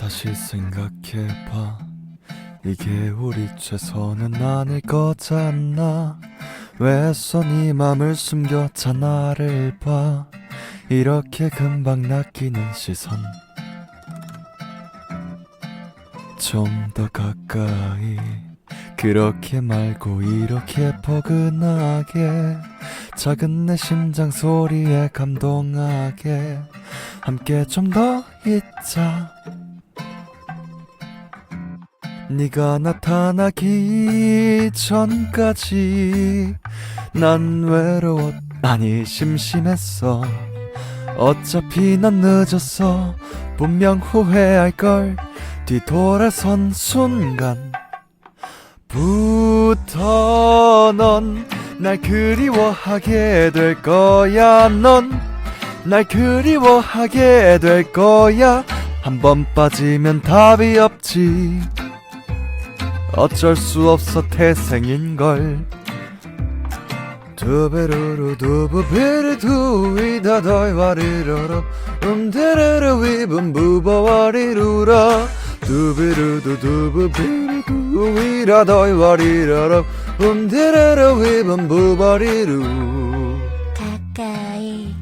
다시 생각해봐. 이게 우리 최선은 아닐 거잖아. 왜 애써 네 맘을 숨겼자 나를 봐. 이렇게 금방 낚이는 시선. 좀 더 가까이. 그렇게 말고 이렇게 포근하게. 작은 내 심장 소리에 감동하게. 함께 좀 더 있자 네가 나타나기 전까지 난 외로웠 아니 심심했어. 어차피 난 늦었어. 분명 후회할 걸. 뒤돌아선 순간 부터 넌 날 그리워하게 될 거야 넌. 날 그리워하게 될 거야. 한 번 빠지면 답이 없지 어쩔 수 없어 태생인걸. 두베르르 두부베르 두이다 덜와리러러 음데르르 위분 부버와리루라. 두베르두 두부베르 두이라 덜와리러러 음데르르 위분 부버리루. 가까이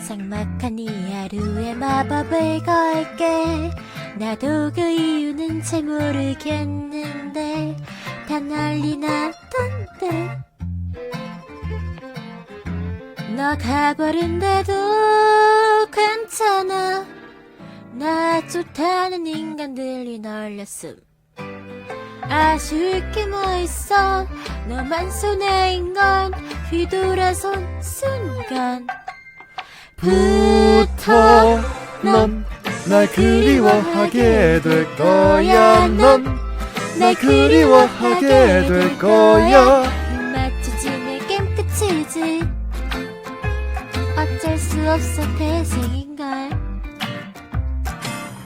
삭막한 이 하루에 마법을 걸게 나도 그 이유는 잘 모르겠는데 다 난리 났던데. 너 가버린데도 괜찮아. 나 좋다는 인간들이 널렸음. 아쉬울 게 뭐 있어. 너만 손해인 건 휘돌아선 순간. 부터 넌 날 그리워하게 될 거야. 넌 날 그리워하게 될 거야. 맞춰지면 게임 끝이지. 어쩔 수 없어 태생인걸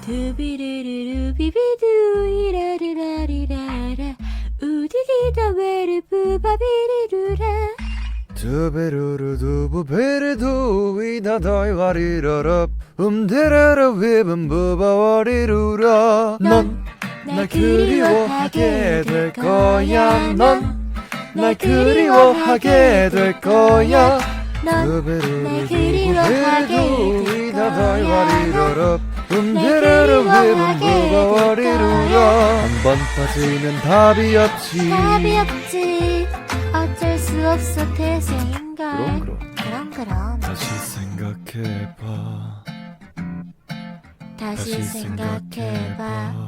두비르르르 비비두 이라리라리라라 두베르르 두부 베르 두이다 덜와리러럽 음데르르 위분 부바와리루라. 넌 날 그리워하게 될 거야. 넌 날 그리워하게 될 거야. 넌 두베르르 날 그리워하게 두부 베르 될 두이다 거야. 덜와리러럽 음데르르 위분 부바와리루라 한번 빠지면 답이 없지 답이 없지 어쩔 수 없어 태생인걸 그럼 그럼 그럼 그럼 다시 생각해봐 다시 생각해봐 후,